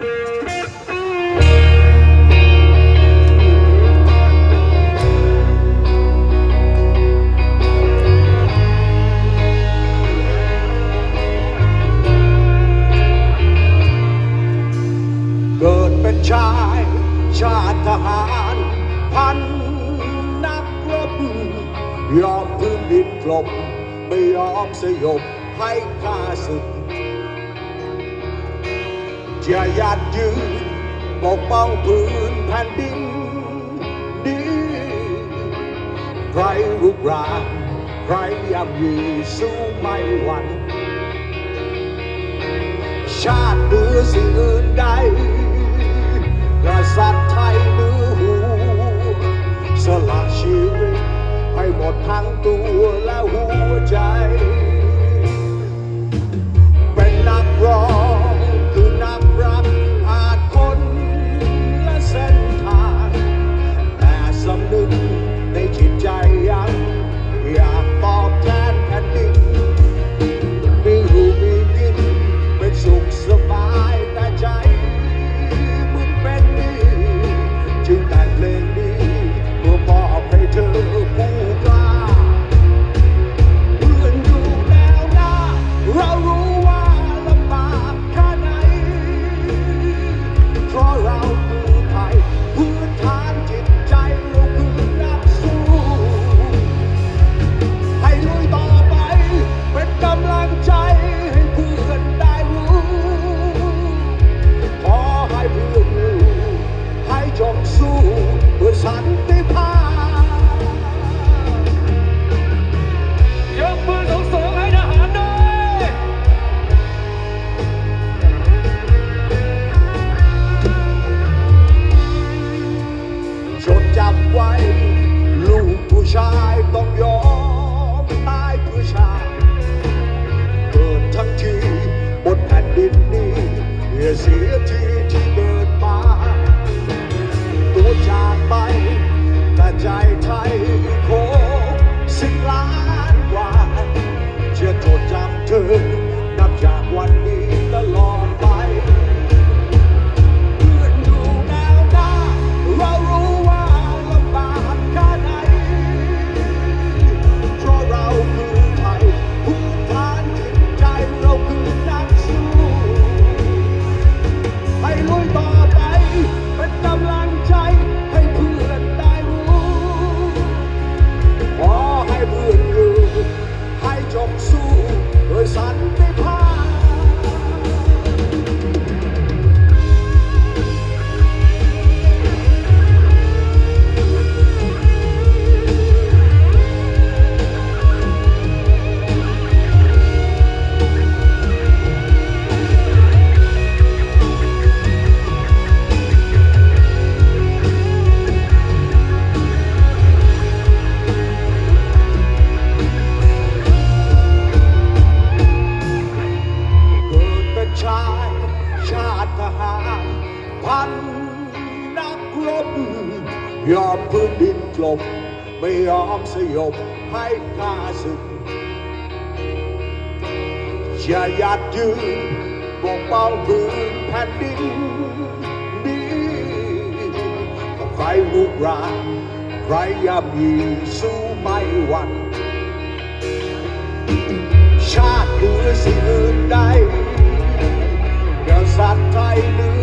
กิเป็นชาย ชาทหาร พันนักรบยอมพื้นดินกลบไม่ยอมสยบให้ข้าศึก จะยัดยืนปกป้องพื้นแผ่นดินดีใครรุกรานใครยำยีสู้ไม่หวั่นชาติหรือสิ่งอื่นใด ยอมพื้นดินกลม ไม่ยอมสยบให้ข้าศึกจะยัดยืนปกป้องพื้นแผ่นดินนี้ใครลุกรานใครยำยีสู้ไม่หวั่นชาติหรือสิ่งนใดเดี๋ยวสัตว์ไทยหรือ